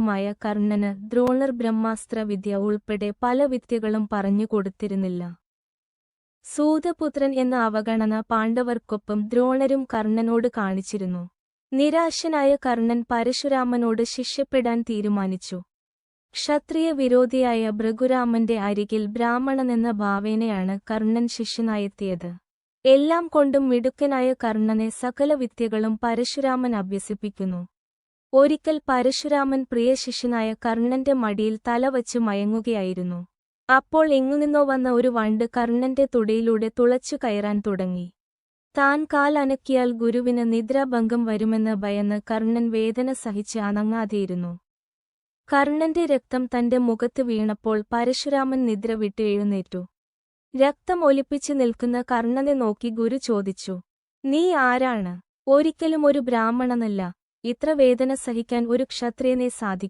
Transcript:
മായ കർണന് ദ്രോണർ ബ്രഹ്മാസ്ത്ര വിദ്യ ഉൾപ്പെടെ പല വിദ്യകളും പറഞ്ഞു കൊടുത്തിരുന്നില്ല. സൂതപുത്രൻ എന്ന അവഗണന പാണ്ഡവർക്കൊപ്പം ദ്രോണരും കർണനോട് കാണിച്ചിരുന്നു. നിരാശനായ കർണൻ പരശുരാമനോട് ശിഷ്യപ്പെടാൻ തീരുമാനിച്ചു. ക്ഷത്രിയ വിരോധിയായ ഭൃഗുരാമന്റെ അരികിൽ ബ്രാഹ്മണനെന്ന ഭാവേനയാണ് കർണൻ ശിഷ്യനായെത്തിയത്. എല്ലാം കൊണ്ടും മിടുക്കനായ കർണനെ സകല വിദ്യകളും പരശുരാമൻ അഭ്യസിപ്പിക്കുന്നു. ഒരിക്കൽ പരശുരാമൻ പ്രിയ ശിഷ്യനായ കർണന്റെ മടിയിൽ തലവച്ച് മയങ്ങുകയായിരുന്നു. അപ്പോൾ എങ്ങുനിന്നോ വന്ന ഒരു വണ്ട് കർണന്റെ തുടയിലൂടെ തുളച്ചു കയറാൻ തുടങ്ങി. താൻ കാൽ അനക്കിയാൽ ഗുരുവിന് നിദ്രാഭംഗം വരുമെന്ന് ഭയന്ന് കർണൻ വേദന സഹിച്ച് അനങ്ങാതെയിരുന്നു. കർണന്റെ രക്തം തന്റെ മുഖത്ത് വീണപ്പോൾ പരശുരാമൻ നിദ്ര വിട്ട് എഴുന്നേറ്റു. രക്തം ഒലിപ്പിച്ചു നിൽക്കുന്ന കർണനെ നോക്കി ഗുരു ചോദിച്ചു നീ ആരാണ്? ഒരിക്കലും ഒരു ബ്രാഹ്മണനല്ല. ഇത്ര വേദന സഹിക്കാൻ ഒരു ക്ഷത്രിയനെ സാധിക്കും.